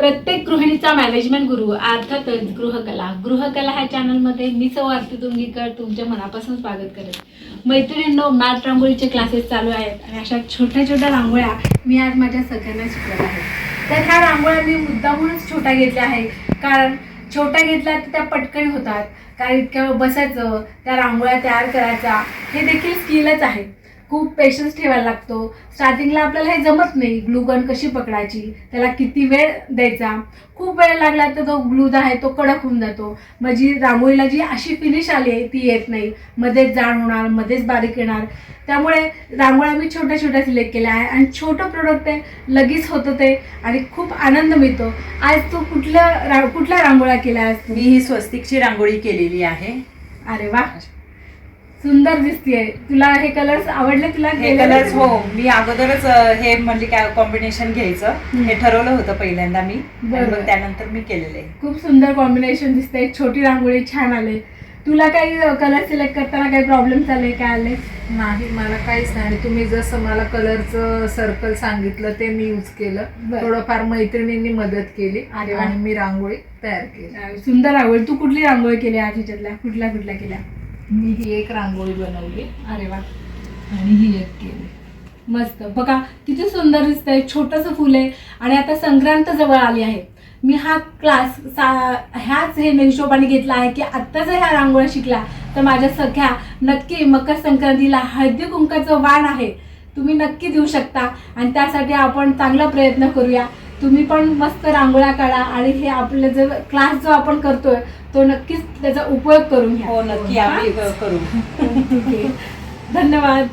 प्रत्येक गृहिणीचा मॅनेजमेंट गुरु अर्थातच गृहकला. गृहकला ह्या चॅनलमध्ये मी सौ आरती तुंगीकर तुमच्या मनापासून स्वागत करेन मैत्रिणींनो मॅट रांगोळीचे क्लासेस चालू आहेत आणि अशा छोट्या छोट्या रांगोळ्या मी आज माझ्या सगळ्यांना शिकवत आहे. तर ह्या रांगोळ्या मी मुद्दामूनच छोट्या घेतल्या आहे कारण छोट्या घेतल्या तर त्या पटकन होतात. कारण इतक्या बसायचं त्या रांगोळ्या तयार करायचा हे देखील स्किलच आहे. खूप पेशन्स ठेवायला लागतो. स्टार्टिंगला आपल्याला हे जमत नाही ग्लू गन कशी पकडायची त्याला किती वेळ द्यायचा. खूप वेळ लागला तर तो ग्लू जो आहे तो कडक होऊन जातो. मग जी रांगोळीला जी अशी फिनिश आली आहे ती येत नाही. मध्येच जाड होणार मध्येच बारीक येणार. त्यामुळे रांगोळ्या मी छोट्या छोट्या सिलेक्ट केल्या आहे आणि छोटं प्रोडक्ट आहे लगेच होतं ते आणि खूप आनंद मिळतो. आज तू कुठल्या रा कुठल्या रांगोळ्या केल्या मी ही स्वस्तिकची रांगोळी केलेली आहे. अरे वा. सुंदर दिसतीये. तुला हे कलर्स आवडले तुला हे? कलर्स हो. मी अगोदरच हे म्हणजे काय कॉम्बिनेशन घ्यायचं. हे ठरवलं होतं पहिल्यांदा मी. बरोबर. त्यानंतर मी केलेलं. आहे खूप सुंदर कॉम्बिनेशन दिसते छोटी रांगोळी छान आले. तुला काही कलर सिलेक्ट करताना काही प्रॉब्लेम आले काय आले? नाही मला काहीच नाही. आणि तुम्ही जसं मला कलरचं सर्कल सांगितलं ते मी यूज केलं. थोडंफार मैत्रिणींनी मदत केली. आणि मी रांगोळी तयार केली. सुंदर रांगोळी. तू कुठली रांगोळी केली आज कुठल्या कुठल्या केल्या? मी ही एक रांगोळी बनवली. अरे वा. आणि ही एक केली. मस्त. बघा किती सुंदर दिसतंय. छोटंसं फुल आहे. आणि आता संक्रांत जवळ आली आहे. मी हा क्लास सा ह्याच हे हिशोबाने घेतला आहे की आत्ता जर ह्या रांगोळ्या शिकल्या तर माझ्या सख्या नक्की मकर संक्रांतीला हळदी कुंकाचं वाण आहे. तुम्ही नक्की देऊ शकता. आणि त्यासाठी आपण चांगला प्रयत्न करूया. तुम्ही पण मस्त रांगोळ्या काढा आणि हे आपलं जो क्लास जो आपण करतोय तो नक्कीच त्याचा उपयोग करून घ्या. हो नक्की आम्ही करू. धन्यवाद.